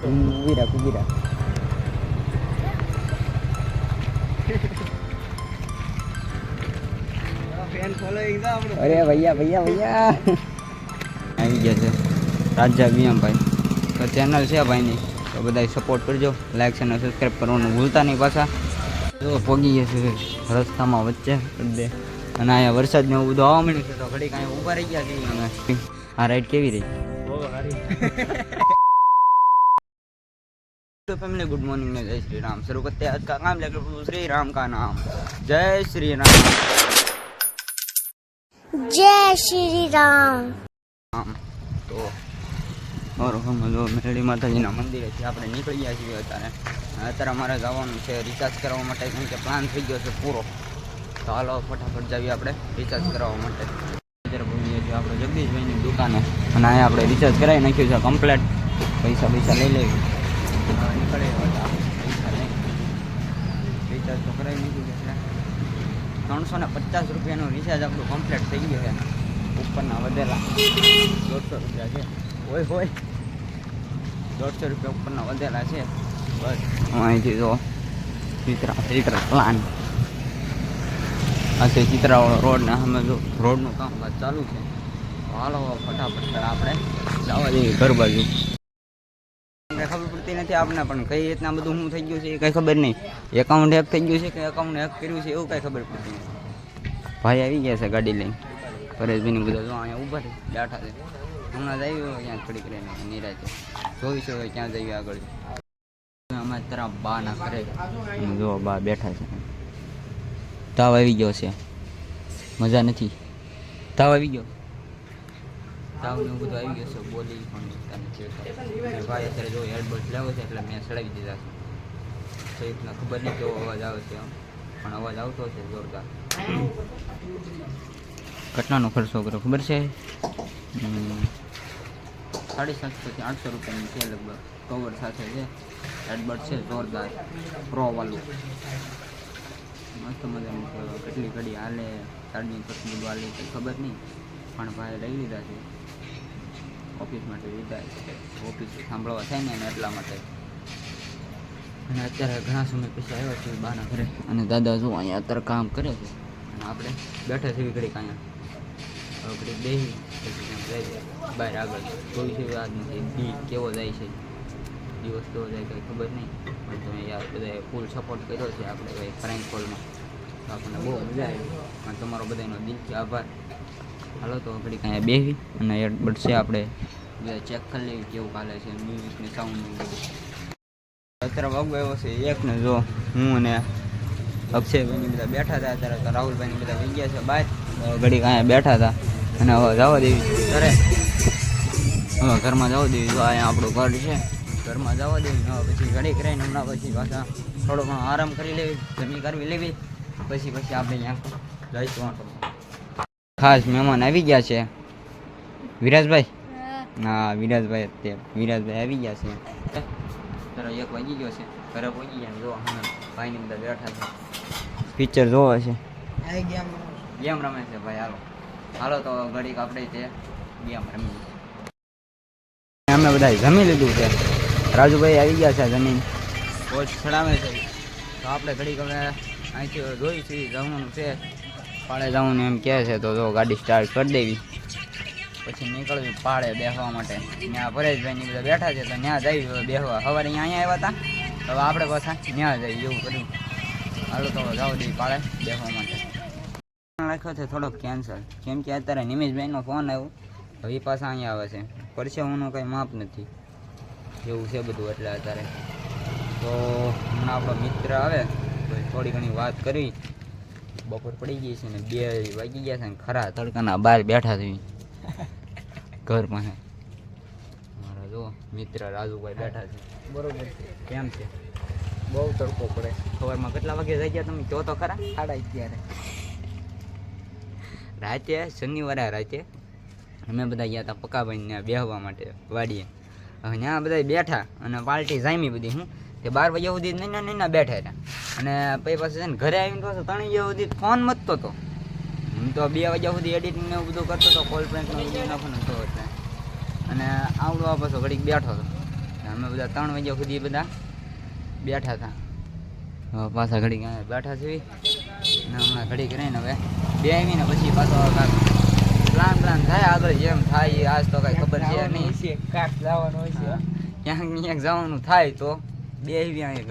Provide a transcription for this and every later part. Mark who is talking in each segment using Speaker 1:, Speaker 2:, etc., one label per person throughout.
Speaker 1: તો આપણું
Speaker 2: અરે ભૈયા ભૈયા ભૈયા. આવી ગયા છે. રાજા વિયમભાઈ તો ચેનલ છે ભાઈની. તો બધા સપોર્ટ કરજો. લાઈક અને સબસ્ક્રાઈબ કરવાનું ભૂલતા નહીં પાછા. જો પોગી ગયા છે રસ્તામાં વચ્ચે બધે. અને અહીંયા વરસાદ ને એવું બધું આવવા મળ્યું છે તો ઘડી કાંઈ ઊભા રહી ગયા છે અમે આ રાઈડ કેવી રહી? तो फैमिली गुड मॉर्निंग में जय श्री राम शुरू करते हैं आज का काम लेकर बोलो श्री राम का नाम जय श्री राम
Speaker 3: जय श्री राम
Speaker 2: આમ તો બરોબર જો મેરડી માતાજીના મંદિરેથી આપણે નીકળી ગયા છીએ અત્યારે અત્યારે અમારે જવાનું છે રિચાર્જ કરવા માટે કેમ કે પ્લાન થઈ ગયો છે પૂરો તો હાલો ફટાફટ જાવી આપણે રિચાર્જ કરાવવા માટે અત્યારે પહોંચીએ છીએ આપણે જગદીશભાઈની દુકાને અને અહીંયા આપણે રિચાર્જ કરાવી નાખ્યું છે કમ્પ્લેટ પૈસા પૈસા લઈ લેવી રિચાર્જ તો કરાવી દીધું છે ત્રણસો ને પચાસ રૂપિયાનું રિચાર્જ આપણું કમ્પ્લીટ થઈ ગયું છે. ઉપરના વધેલા. દોઢસો રૂપિયા છે. હોય હોય દોઢસો રૂપિયા ઉપરના વધેલા છે. બસ. અહીંથી જો ચિત્રા ચિત્રા પ્લાન આ તે ચિત્રાવાળો રોડ ને અમે જો રોડનું કામકાજ ચાલુ છે. હાલો ફટાફટ આપણે જવા જઈએ ઘર બાજુ. ખબર પડતી નથી આપને, પણ કઈ રીતના બધું શું થઈ ગયું છે એ કંઈ ખબર નહીં. એકાઉન્ટ હેક થઈ ગયું છે કે એકાઉન્ટ હેક કર્યું છે એવું કાંઈ ખબર પડતી નથી. ભાઈ આવી ગયા છે ગાડી લઈને. પરેશભાઈની બધા જો અહીંયા ઊભા છે, બેઠા છે. હમણાં જ આવ્યો અહીંયા થોડીક રહીને નિરાશે જોઈશું હવે ક્યાં જઈએ આગળ. અમે તારા બા ના કરે જો બા બેઠા છે. તાવ આવી ગયો છે. મજા નથી. તાવ આવી ગયો. તાવ ને બધું આવી ગયું છે, બોલી પણ ભાઈ અત્યારે જો હેડબડ લેવો છે એટલે મેં ચડાવી દીધા છે. તો રીતના ખબર નહીં કેવો અવાજ આવે છે પણ અવાજ આવતો છે જોરદાર. ઘટનાનો ખર્ચો કરો, ખબર છે? સાડી સાતસોથી આઠસો રૂપિયાની છે લગભગ. કવર સાથે છે. હેડબર્ટ છે, જોરદાર. પ્રો વાળું મસ્ત મજાનું કેટલી ઘડી હાલે ચાર્જિંગ કેટલું હાલે ખબર નહીં. પણ ભાઈ લઈ લીધા છે. ઓફિસ માટે લીધા છે. ઓફિસ સાંભળવા થાય ને એટલા માટે. અને અત્યારે ઘણા સમય પછી આવ્યા છે બાના ઘરે. અને દાદા જો અહીંયા અત્યારે કામ કરે છે. અને આપણે બેઠા છીએ ઘડીક અહીંયા. ઘડીક બેસી પછી ત્યાં બહાર આગળ. જોઈ છે યાદ નથી. દી કેવો જાય છે. દિવસ કેવો જાય કંઈ ખબર નહીં. પણ તમે યાર બધાએ ફૂલ સપોર્ટ કર્યો છે આપણે ભાઈ ફ્રેન્ક કોલમાં તો આપણને બહુ મજા આવી. અને તમારો બધાનો દિલથી આભાર. હાલો તો ઘડી કાંઈ બેસી અને એરબડ છે આપણે ચેક કરી લેવી કેવું ચાલે છે મ્યુઝિક ને સાઉન્ડ અત્યારે વાગુ આવ્યો છે એક ને જો હું અને અક્ષયભાઈની બધા બેઠા હતા અત્યારે તો રાહુલભાઈની બધા વહી ગયા છે બહાર. ઘડી કાંઈ બેઠા હતા અને હવે જવા દેવી ઘરે. હવે ઘરમાં જવા દેવી જો અહીંયા આપણું ઘર છે. ઘરમાં જવા દેવી હવે પછી ઘડી રહીને હમણાં પછી પાછા થોડો ઘણો આરામ કરી લેવી, જમી કરવી લેવી. પછી પછી આપણે અહીંયા જઈશું. મારવા. ખાસ મહેમાન આવી ગયા છે. વિરાજભાઈ? હા. વિરાજભાઈ તે વિરાજભાઈ આવી ગયા છે. તારો એક વાગી ગયો છે. ઘરે પહોંચી ગયા ને જો હમણાં ભાઈને અંદર બેઠા છે. પિક્ચર જોવે છે. ગેમ રમે છે. ભાઈ હાલો. હાલો તો ઘડીક આપણે તે ગેમ રમીએ. અમે બધા જમી લીધું છે. રાજુભાઈ આવી ગયા છે જમીન. કોચ ખડાવે છે. તો આપણે ઘડીક હવે અહીંથી જોઈ છીએ જમવાનું છે. પાળે જવાનું એમ કહે છે, તો ગાડી સ્ટાર્ટ કરી દેવી. પછી નીકળવી પાળે બેસવા માટે. ત્યાં પરેશભાઈ બધા બેઠા છે, તો ત્યાં જઈ બેસવા સવારે અહીંયા આવ્યા હતા હવે આપણે પાછા ત્યાં જઈ, એવું કર્યું હાલો તો જાઓ દઈ પાળે બેસવા માટે. રાખ્યો છે, થોડોક કેન્સલ કેમ કે અત્યારે નિમેશભાઈનો ફોન આવ્યો, હવે પાછા અહીંયા આવે છે. પડશે હું કંઈ માપ નથી. એવું છે બધું એટલે અત્યારે. તો હમણાં આપણો મિત્ર આવે, તો થોડી ઘણી વાત કરી. બપોર પડી ગઈ છે ને બે વાગી ગયા છે ને ખરા તડકાના બહાર બેઠા થઈ ઘર પાસે. મારા જો મિત્ર રાજુભાઈ બેઠા છે.
Speaker 1: બરોબર.
Speaker 2: કેમ છે?
Speaker 1: બહુ તડકો પડે.
Speaker 2: સવારમાં કેટલા વાગે જઈ ગયા તમે? જો તો ખરા?
Speaker 1: સાડા અગિયારે.
Speaker 2: રાતે શનિવારે રાતે અમે બધા ગયા હતા પકાભાઈને બેહવા માટે વાડીએ. હવે ત્યાં બધા બેઠા અને પાર્ટી જામી બધી હું તે બાર વાગ્યા સુધી નૈના નૈના બેઠા હતા. અને પછી પાછું છે ને ઘરે આવીને પાછું ત્રણ વાગ્યા સુધી ફોન મતતો હતો. હું તો બે વાગ્યા સુધી એડિટિંગ ને એવું બધું કરતો હતો કોલ પ્રેન્ટનો વીડિયો નાખવાનો હતો એટલે. અને આવડો પાછો ઘડીક બેઠો હતો. અમે બધા ત્રણ વાગ્યા સુધી બધા બેઠા હતા. પાછા ઘડીક બેઠા છે ને હમણાં ઘડી કરીને હવે બે આવીને પછી પાછો પ્લાન પ્લાન થાય આગળ જેમ થાય આજ તો કાંઈ ખબર છે નહીં.
Speaker 1: છે કાક જવાનું હોય છે.
Speaker 2: ક્યાંક ક્યાંક જવાનું થાય તો. બે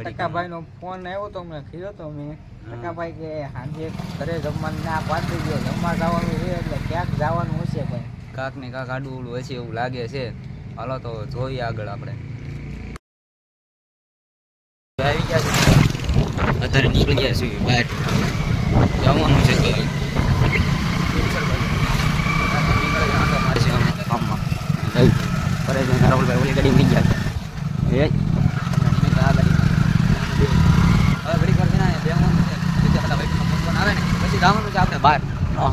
Speaker 1: ટકાભાઈ નો ફોન આવ્યો તો મેં કીધો તો મેં ટકાભાઈ કે સાંજે ઘરે જમવાનું ના પાડી ગયો જમવા જવાનું છે એટલે ક્યાંક જવાનું હશે ભાઈ.
Speaker 2: કાક ને કાક આડું ઉડું હશે એવું લાગે છે. હાલો તો જોઈએ આગળ આપણે. આવી ગયા છે. અત્યારે નીકળી ગયા છીએ બહાર. જવાનું છે તો. રાહુલભાઈ ઓલી ગાડી ઉડી ગયા છે એ આ ગાડી હવે ઘડી કરશે ને બેવાનું છે બીજા બધા ભાઈ ફોન આવે ને જવાનું છે આપણે બહાર.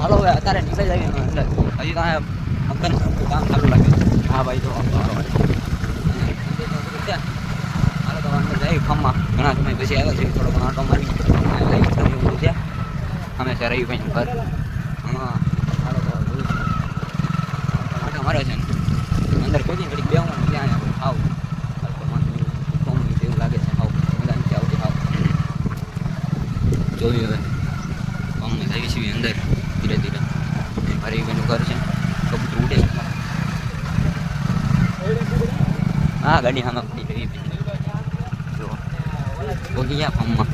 Speaker 2: હલો, હવે અત્યારે નીકળી જઈએ. ને હજી તો અહીંયા કામ ચાલુ લાગે હા, ભાઈ તો હાલો, તો અંદર ઘણા સમય પછી આવ્યા છે થોડો ઘણો આટો મારી લઈ તમે બધું છે. અમે સર રહી ભાઈ ઘર. હા, હાલો, તો. આટો માર્યો છે ને અંદર કોઈ ઘડી બેવાનું ત્યાં આપણે આવ એવું લાગે છે આવ મજા નથી આવતી આવ જોયું હવે અમે જઈએ છીએ અંદર ધીરે ધીરે મારી બેનું ઘર છે કબૂતર ઉડે છે હા ગાડી સામે પડી ગઈ જો. પોગી ગયા ફાર્મમાં.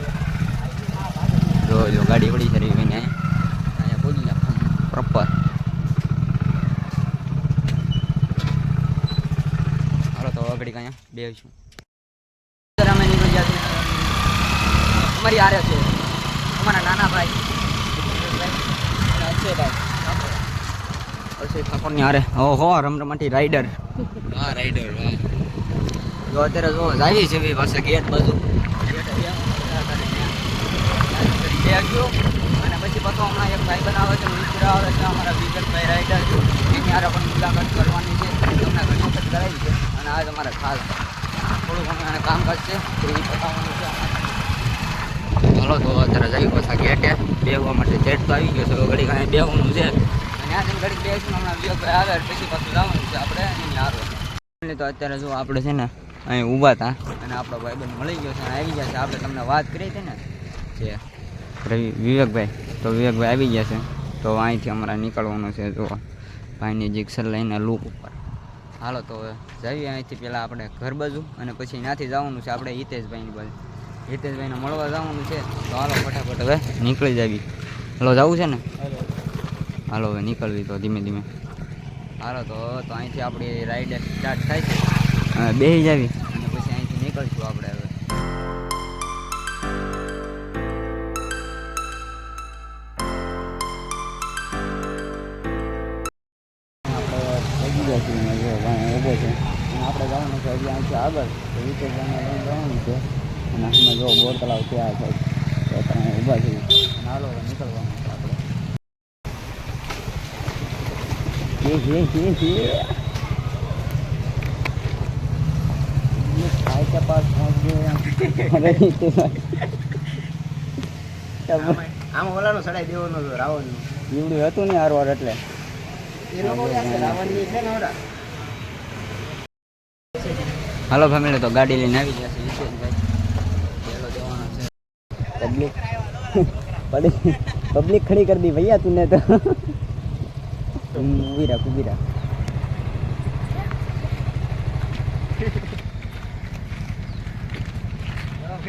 Speaker 2: જો જો ગાડી પડી છે રહી બેન અહીંયા પોગી ગયા ફાર્મ. પ્રોપર હાલો તો આગળ કાંઈ બેસીશું. અત્યારે અમે નીકળી ગયા છીએ અમારી આરે છે. અમારા નાના ભાઈ. અક્ષય ઠાકોરની આરે ઓહો રમરમાટી રાઈડર. હા રાઈડર વાહ. જો અત્યારે જો જાય છે ભાઈ પાસે ગેટ બાજુ. અને પછી પાછો હમણાં એક ભાઈ બનાવે છે, મિત્ર આવે છે, અમારા વિજયભાઈ છે. એની હારે પણ મુલાકાત કરવાની છે. તમને ઘણી વખત કરાવી છે. અને આજ અમારે ખાસ થોડું ઘણું એને કામકાજ છે. એ બતાવવાનું છે. ચાલો તો અત્યારે જઈ પાછા ગેટે. બેહવા માટે ગેટ તો આવી ગયો છે ઘડી કાંઈ બેહવાનું છે. ત્યાં ઘડી બેસીને હમણાં વિયોગભાઈ આવે, પછી પાછું જવાનું છે આપણે, એની આરો તો અત્યારે જો આપણે છે ને અહીં ઊભા હતા અને આપણો ભાઈબંધ મળી ગયો છે, આવી ગયા છે. આપણે તમને વાત કરી હતી ને, જે રવિ, વિવેકભાઈ. તો વિવેકભાઈ આવી ગયા છે. તો અહીંથી અમારે નીકળવાનું છે જો ભાઈની જીક્સર લઈને લૂપ ઉપર. હાલો, તો જઈએ અહીંથી પહેલાં આપણે ઘર બાજુ. અને પછી ત્યાંથી જવાનું છે આપણે હિતેશભાઈની બાજુ. હિતેશભાઈને મળવા જવાનું છે. તો હાલો, ફટાફટ હવે નીકળી જાવી. હાલો, જવું છે ને? હાલો, હવે નીકળવી તો ધીમે ધીમે. હાલો, તો અહીંથી આપણી રાઈડ સ્ટાર્ટ થાય છે. બેસી જાવી. અને પછી અહીંથી નીકળશું આપણે હવે. ઊભો છે અને આપણે જવાનું છે હજી અહીંથી આગળ તો જવાનું છે અને અમે જો બોર તળાવ ત્યાં છે તો તમે ઊભા છીએ નાલો નીકળવાનું છે આપણે के पास पहुंच गए हम अरे तो
Speaker 1: આમાં ઓલાનો સડાઈ દેવાનો હતો રાવણનો
Speaker 2: એવડું હતું ને હારવાર એટલે
Speaker 1: એ લોકો રાવણની છે ને ઓલા
Speaker 2: હાલો ફેમિલી તો ગાડી લઈને આવી ગયા છે હિતેશભાઈ પેલો જવાનો છે
Speaker 4: पब्लिक पब्लिक पब्लिक खड़ी कर दी भैया तूने तो तुम उभी रख उभी रख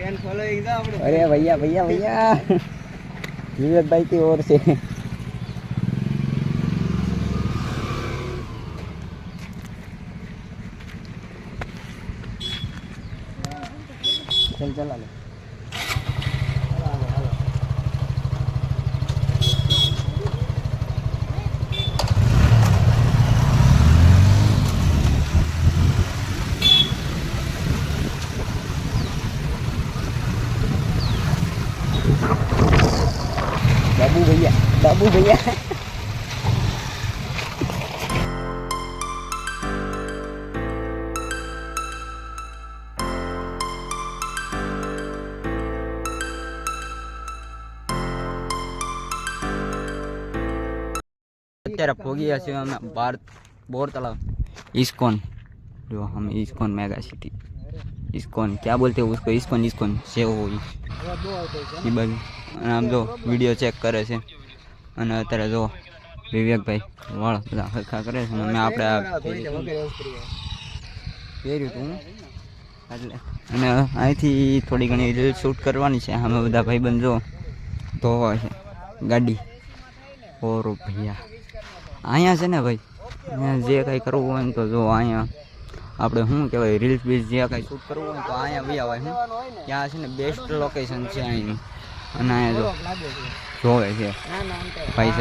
Speaker 1: ફેન ફોલોઈંગ તો આપણો.
Speaker 4: અરે ભૈયા ભૈયા ભૈયા. વિવેકભાઈ થી ઓર છે. ચલ, ચલા લે આબુ ભૈયા.
Speaker 2: અત્યારે પહોંચી ગયા છીએ અમે બાર બોર તળાવ. ઇસ્કોન. જો અમે ઇસ્કોન મેગા સિટી. ઇસ્કોન. ક્યાં બોલતે ઉસકો? ISKCON ISKCON. સેવો હોય. એ બાજુ આમ જો વીડિયો ચેક કરે છે. અને અત્યારે જો વિવેકભાઈ વાળ બધા હરખા કરે છે અને આપણે પહેર્યું હતું એટલે અને અહીંથી થોડી ઘણી રીલ શૂટ કરવાની છે. અમે બધા ભાઈબંધ ધોવા છે. ગાડી. ઓરો ભૈયા અહીંયા છે ને ભાઈ? અહીંયા જે કાંઈ કરવું હોય ને તો જો અહીંયા આપણે શું કહેવાય રીલ્સ બીલ્સ જે કાંઈ શૂટ કરવું હોય તો અહીંયા ભાઈ આવે છે ત્યાં છે ને બેસ્ટ લોકેશન છે અહીંનું. અને અહીંયા જો. જોવે છે. સાહેબ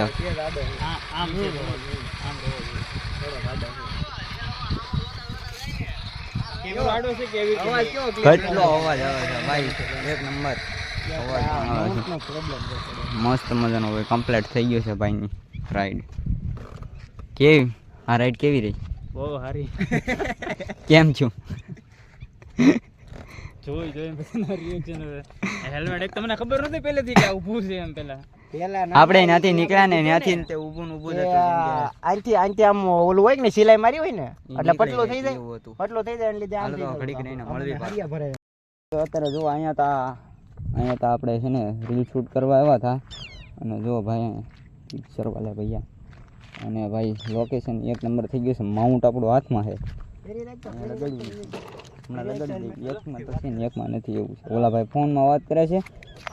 Speaker 2: કેટલો અવાજ આવે છે? ભાઈ એક નંબર. મસ્ત મજાનો હવે કમ્પ્લીટ થઈ ગયો છે ભાઈની રાઈડ કેવી? આ રાઈડ કેવી રહી?
Speaker 1: બહુ સારી
Speaker 2: કેમ છું?
Speaker 1: જોઈ જોઈ રિએક્શન હેલ્મેટ એક તમને ખબર નથી પહેલેથી કે ઊભું છે એમ પેલા?
Speaker 2: આપણે ત્યાંથી નીકળ્યા ને ત્યાંથી તે ઊભું ઊભું
Speaker 4: આનથી આનથી આમ ઓલું હોય ને સિલાઈ મારી હોય ને એટલે પટલો થઈ
Speaker 2: જાય.
Speaker 4: પતલો થઈ જાય એટલે
Speaker 2: તો ઘડીક રહીને મળવી.
Speaker 4: ભરે.
Speaker 2: તો અત્યારે જો અહીંયા તા અહીંયા તા આપણે છે ને રીલ શૂટ કરવા આવ્યા હતા. અને જો ભાઈ પિક્ચર વાલે ભૈયા. અને ભાઈ લોકેશન એક નંબર થઈ ગયું છે. માઉન્ટ આપણું હાથમાં છે. હમણાં લગાડી દઈએ એકમાં તો છે ને એકમાં નથી એવું છે. ઓલા ભાઈ ફોનમાં વાત કરે છે.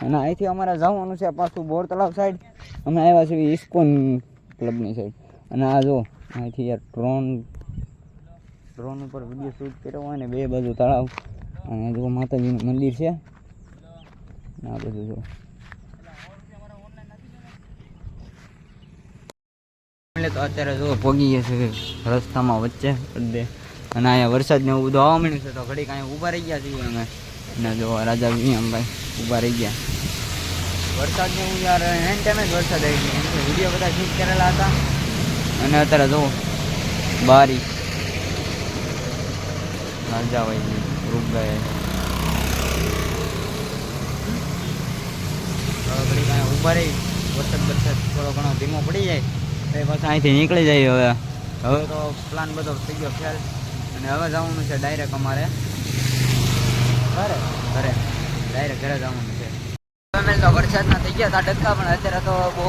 Speaker 2: અને અહીંથી અમારે જવાનું છે પાછું બોર તળાવ સાઈડ અમે આવ્યા છીએ ઇસ્કોન ક્લબની સાઈડ અને આ જો અહીંથી યાર ડ્રોન ડ્રોન ઉપર વીડિયો શૂટ કર્યો હોય ને બે બાજુ તળાવ. અને જો માતાજીનું મંદિર છે. આ બધું જો. એટલે તો અત્યારે જો પગી ગયા છે રસ્તામાં વચ્ચે અડધે અને અહીંયા વરસાદ ને એવું બધું આવવા માંડ્યું છે, તો ઘડીક અહીંયા ઊભા રહી ગયા છીએ અમે. અને જો રાજા વિયમભાઈ ઊભા રહી ગયા. વરસાદ ને એવું યાર એન ટાઈમે જ વરસાદ આવી ગયો. વીડિયો બધા શૂટ કરેલા હતા. અને અત્યારે જો બારી. રાજાભાઈ રૂપભાઈ. ઘડીક અહીંયા ઊભા રહી. વરસાદ વરસાદ થોડો ઘણો ધીમો પડી જાય. એ પાછા અહીંથી નીકળી જાય હવે. હવે તો પ્લાન બધો થઈ ગયો, ખ્યાલ. અને હવે જવાનું છે ડાયરેક્ટ અમારે. ઘરે? ઘરે. ડાયરેક્ટ ઘરે જવાનું છે. અમે તો વરસાદના થઈ ગયા હતા ડક્કા પણ અત્યારે તો બહુ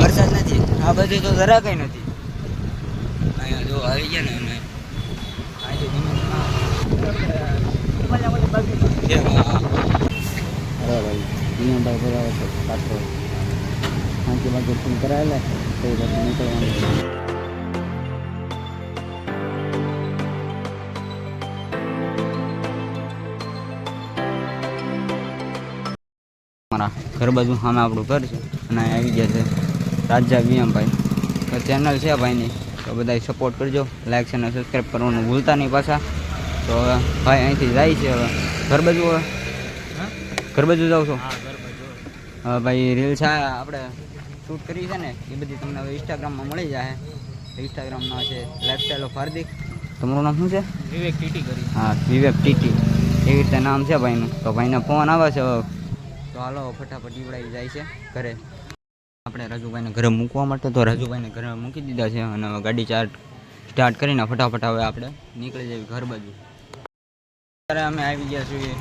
Speaker 2: વરસાદ નથી. આ બધું તો જરા કંઈ નથી. અહીંયા જો આવી ગયા ને અમે. ફોન કરાયેલા તો પછી નીકળવાનું મારા ઘર બાજુ સામે આપણું ઘર છે અને આવી ગયા છે રાજા વિયમભાઈ. તો ચેનલ છે ભાઈની. તો બધા સપોર્ટ કરજો લાઇક છે અને સબસ્ક્રાઈબ કરવાનું ભૂલતા નહીં પાછા. તો ભાઈ અહીંથી જાય છે હવે. ઘર બાજુ ઘર બાજુ જાઉં છો? હવે. ભાઈ રીલ્સ આ આપણે શૂટ કરી છે ને એ બધી તમને હવે ઇન્સ્ટાગ્રામમાં મળી જાય. ઇન્સ્ટાગ્રામમાં છે લાઇફસ્ટાઈલ ઓફ હાર્દિક. તમારું નામ શું છે?
Speaker 1: વિવેક ટીટી કરી.
Speaker 2: હા વિવેક ટીટી. એવી રીતે નામ છે ભાઈનું. તો ભાઈને ફોન આવે છે તો હાલો, ફટાફટ ઈવડાવી જાય છે ઘરે. આપણે રાજુભાઈને ઘરે મૂકવા માટે, તો રાજુભાઈને ઘરે મૂકી દીધા છે અને ગાડી ચાર્ટ સ્ટાર્ટ કરીને ફટાફટ હવે આપણે નીકળી જઈએ ઘર બાજુ. અત્યારે અમે આવી ગયા છીએ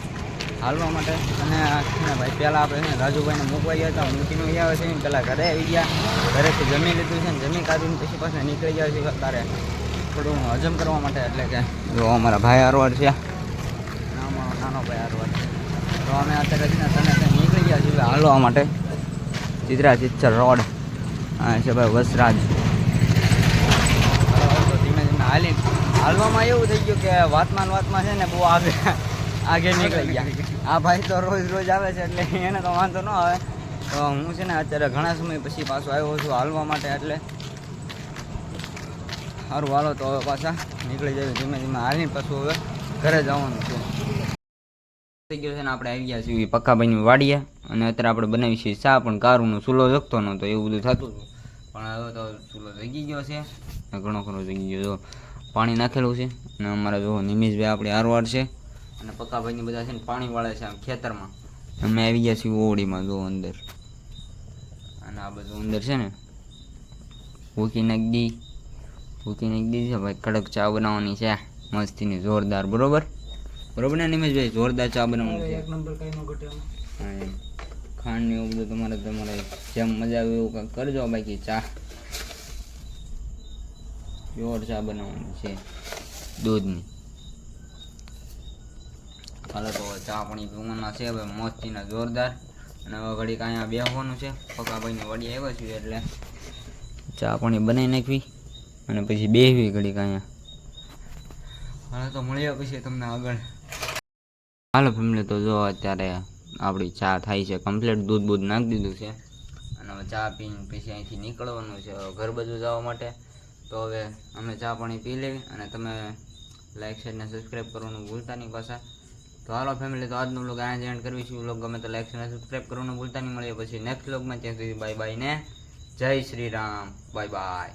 Speaker 2: હાલવા માટે અને છે ભાઈ, પહેલાં આપણે છે રાજુભાઈને મૂકવા ગયા હતા, મૂકીને આવે છે પહેલાં ઘરે આવી ગયા, ઘરેથી જમી લીધું છે ને જમી કાઢીને પછી પાછા નીકળી ગયા છીએ અત્યારે. થોડું હજમ કરવા માટે, એટલે કે જો અમારા ભાઈ આરવાર છે. નાનો ભાઈ આરવાર છે. તો અમે અત્યારે છે ને તને હાલવા માટે. ચિત્રા ચિત્તર રોડ. આ છે ભાઈ વસરાજ. ધીમે ધીમે હાલી. હાલવામાં એવું થઈ ગયું કે વાતમાં વાતમાં છે ને બહુ આગે આગે નીકળી ગયા. આ ભાઈ તો રોજ રોજ આવે છે એટલે એને તો વાંધો ન આવે. તો હું છે ને અત્યારે ઘણા સમય પછી પાછો આવ્યો છું હાલવા માટે એટલે સારું, હાલો તો હવે પાછા નીકળી જાય ધીમે ધીમે હાલીને પાછું હવે ઘરે જવાનું છે. થઈ ગયો છે ને આપણે આવી ગયા છીએ પક્કાભાઈની વાડીએ. અને અત્યારે આપણે બનાવી છીએ ચા, પણ કારુનો ચૂલો જગતો નહોતો, એવું બધું થતું હતું. પણ હવે તો ચૂલો જગી ગયો છે. અને ઘણો ખરો જગી ગયો. પાણી નાખેલું છે. અને અમારા જો નિમિષભાઈ આપણે આરવાર છે. અને પક્કાભાઈની બધા છે ને પાણી વાળે છે આમ ખેતરમાં. અમે આવી ગયા છીએ ઓવડીમાં, જો અંદર. અને આ બધું અંદર છે ને, ભૂકી નાખી દી. ભૂકી નાખી દીધી છે, ભાઈ કડક ચા બનાવવાની છે. મસ્તીની જોરદાર, બરોબર? બરોબર ને નિમેશભાઈ? જોરદાર ચા બનાવવાનું છે.
Speaker 4: એક નંબર કઈ નો ઘટે
Speaker 2: હા ખાંડ ને એવું બધું તમારે તમારે જેમ મજા આવે એવું કંઈક કરજો બાકી ચા. પ્યોર ચા બનાવવાની છે. દૂધની. હાલો તો ચા પાણી પીવાના છે હવે મોસ્તીના જોરદાર. અને હવે ઘડીક અહીંયા બેસવાનું છે. પકાભાઈને વડી આવ્યા છીએ એટલે ચા પાણી બનાવી નાખવી. અને પછી બેસવી ઘડીક અહીંયા. હાલો તો મળ્યા પછી તમને આગળ. હાલો ફેમિલી, તો જો અત્યારે આપણી ચા થાય છે કમ્પ્લીટ દૂધ બૂધ નાખી દીધું છે. અને હવે ચા પીને પછી અહીંથી નીકળવાનું છે ઘર બાજુ જવા માટે. તો હવે અમે ચા પાણી પી લેવી અને તમે લાઈક શેર ને સબસ્ક્રાઈબ કરવાનું ભૂલતા નહીં પાછા. તો હાલો ફેમિલી, તો આજનો બ્લોગ અહીંયા જ એન્ડ કરવી છું. બ્લોગ ગમે તો લાઈક શેર ને સબસ્ક્રાઈબ કરવાનું ભૂલતા નહીં. મળીએ પછી નેક્સ્ટ બ્લોગમાં ત્યાં સુધી બાય બાય ને જય શ્રી રામ. Bye bye